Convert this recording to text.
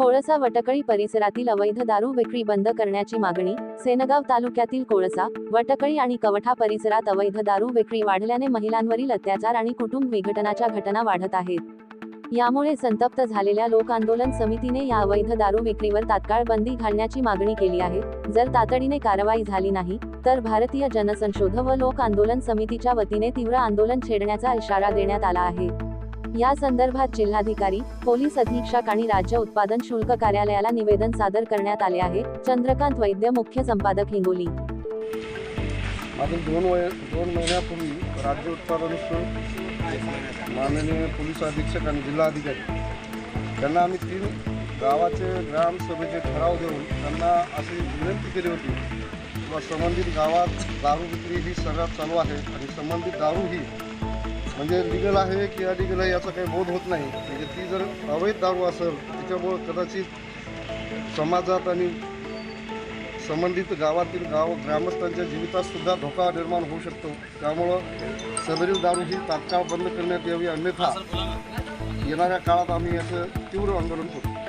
कोळसा वटकळी परिसरातील अवैध दारू विक्री बंद करण्याची मागणी सेनगाव तालुक्यातील कोळसा वटकळी आणि कवठा परिसरात अवैध दारू विक्री वाढल्याने महिलांवरील अत्याचार आणि कुटुंब विघटनाच्या घटना वाढत आहेत. यामुळे संतप्त झालेल्या लोक आंदोलन समितीने या अवैध दारू विक्रीवर तात्काळ बंदी घालण्याची मागणी केली आहे. जर तातडीने कारवाई झाली नाही तर भारतीय जनसंशोध व लोक आंदोलन समितीच्या वतीने तीव्र आंदोलन छेडण्याचा इशारा देण्यात आला आहे. या संदर्भात जिल्हाधिकारी पोलीस अधीक्षक आणि राज्य उत्पादन शुल्क कार्यालयाला निवेदन सादर करण्यात आले आहे. चंद्रकांत वैद्य मुख्य संपादक हिंगोली. मागील दोन वय दोन महिन्यापूर्वी राज्य उत्पादन शुल्क माननीय पोलीस अधीक्षक आणि जिल्हाधिकारी त्यांना आम्ही तीन गावाचे ग्रामसभेचे ठराव देऊन त्यांना अशी विनंती केली होती किंवा संबंधित गावात दारू विक्री ही सगळ्यात चालू आहे आणि संबंधित दारू ही म्हणजे लिगल आहे की अलिगल आहे याचा काही बोध होत नाही. म्हणजे ती जर अवैध दारू असेल त्याच्यामुळं कदाचित समाजात आणि संबंधित गावातील गाव ग्रामस्थांच्या जीवितातसुद्धा धोका निर्माण होऊ शकतो. त्यामुळं सदरील दारू ही तात्काळ बंद करण्यात यावी अन्यथा येणाऱ्या काळात आम्ही याचं तीव्र आंदोलन करू.